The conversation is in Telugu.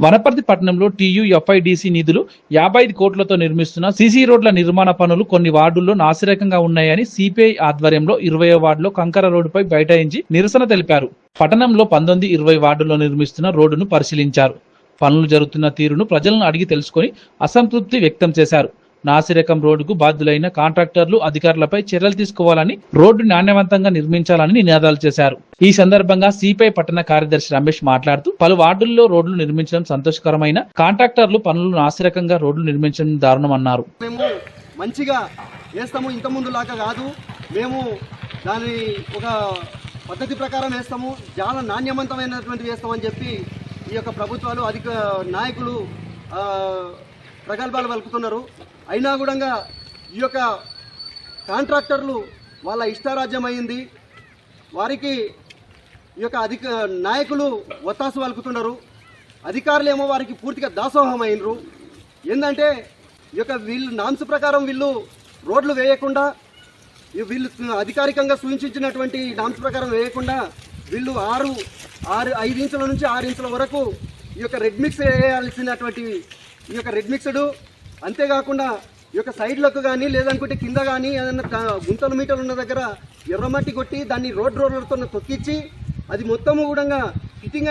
వనపర్తి పట్టణంలో టీయూఎఫ్ఐడిసి నిధులు యాభై ఐదు కోట్లతో నిర్మిస్తున్న సీసీ రోడ్ల నిర్మాణ పనులు కొన్ని వార్డుల్లో నాసిరకంగా ఉన్నాయని సిపిఐ ఆధ్వర్యంలో ఇరవై వార్డులో కంకర రోడ్డుపై బైఠాయించి నిరసన తెలిపారు. పట్టణంలో పంతొమ్మిది ఇరవై వార్డుల్లో నిర్మిస్తున్న రోడ్డును పరిశీలించారు. పనులు జరుగుతున్న తీరును ప్రజలను అడిగి తెలుసుకొని అసంతృప్తి వ్యక్తం చేశారు. నాసిరకం రోడ్డుకు బాధ్యులైన కాంట్రాక్టర్లు అధికారులపై చర్యలు తీసుకోవాలని రోడ్డు నాణ్యవంతంగా నిర్మించాలని నినాదాలు చేశారు. ఈ సందర్భంగా సిపిఐ పట్టణ కార్యదర్శి రమేష్ మాట్లాడుతూ పలు వార్డుల్లో రోడ్లు నిర్మించడం సంతోషకరమైన కాంట్రాక్టర్లు పనులు నాసిరకంగా రోడ్లు నిర్మించడం దారుణమన్నారు మేము మంచిగా వేస్తాము ఇంత ముందు లాగా కాదు. మేము దాని ఒక పద్ధతి ప్రకారం వేస్తాము చాలా నాణ్యవంతమైనటువంటి వేస్తామని చెప్పి ఈ యొక్క ప్రభుత్వాలు అధిక నాయకులు ప్రగల్భాలు పలుకుతున్నారు. అయినా కూడా ఈ యొక్క కాంట్రాక్టర్లు వాళ్ళ ఇష్టారాజ్యం అయింది వారికి ఈ యొక్క అధిక నాయకులు ఒత్తాసు పలుకుతున్నారు. అధికారులేమో వారికి పూర్తిగా దాసోహం అయినరు ఏంటంటే ఈ యొక్క వీళ్ళు నామ్స్ ప్రకారం వీళ్ళు రోడ్లు వేయకుండా ఈ వీళ్ళు అధికారికంగా సూచించినటువంటి నామ్స్ ప్రకారం వేయకుండా వీళ్ళు ఆరు ఆరు ఐదు ఇంచుల నుంచి ఆరు ఇంచుల వరకు ఈ యొక్క రెడ్ మిక్స్ వేయాల్సినటువంటి ఈ యొక్క రెడ్ మిక్స్డ్ అంతేకాకుండా ఈ యొక్క సైడ్లకు కానీ లేదనుకుంటే కింద కానీ ఏదైనా గుంతల గుంతలు మీటలు ఉన్న దగ్గర ఎర్రమట్టి కొట్టి దాన్ని రోడ్ రోలర్తో తొక్కిచ్చి అది మొత్తము కూడా ఫిట్టింగ్